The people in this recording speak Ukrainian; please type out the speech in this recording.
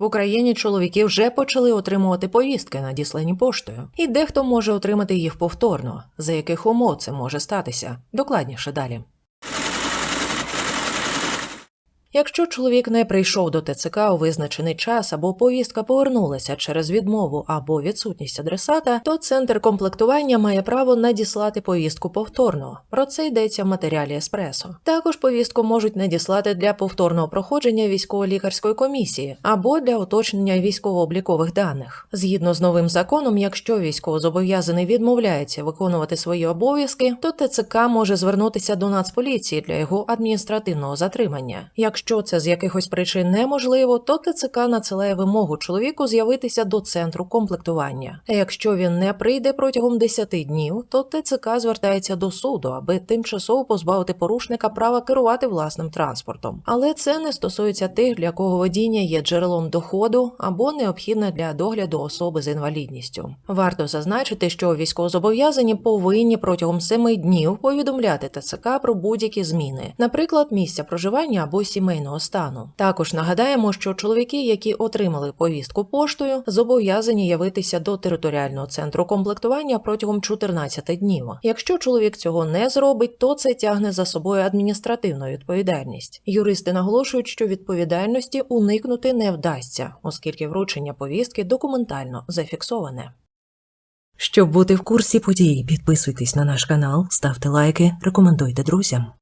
В Україні чоловіки вже почали отримувати повістки, надіслані поштою, і дехто може отримати їх повторно. За яких умов це може статися? Докладніше далі. Якщо чоловік не прийшов до ТЦК у визначений час або повістка повернулася через відмову або відсутність адресата, то центр комплектування має право надіслати повістку повторно. Про це йдеться в матеріалі Еспресо. Також повістку можуть надіслати для повторного проходження військово-лікарської комісії або для уточнення військово-облікових даних. Згідно з новим законом, якщо військовозобов'язаний відмовляється виконувати свої обов'язки, то ТЦК може звернутися до Нацполіції для його адміністративного затримання. Якщо це з якихось причин неможливо, то ТЦК надсилає вимогу чоловіку з'явитися до центру комплектування. А якщо він не прийде протягом 10 днів, то ТЦК звертається до суду, аби тимчасово позбавити порушника права керувати власним транспортом. Але це не стосується тих, для кого водіння є джерелом доходу або необхідне для догляду особи з інвалідністю. Варто зазначити, що військовозобов'язані повинні протягом 7 днів повідомляти ТЦК про будь-які зміни, наприклад, місця проживання або сімейного стану. Також нагадаємо, що чоловіки, які отримали повістку поштою, зобов'язані явитися до територіального центру комплектування протягом 14 днів. Якщо чоловік цього не зробить, то це тягне за собою адміністративну відповідальність. Юристи наголошують, що відповідальності уникнути не вдасться, оскільки вручення повістки документально зафіксоване. Щоб бути в курсі подій, підписуйтесь на наш канал, ставте лайки, рекомендуйте друзям.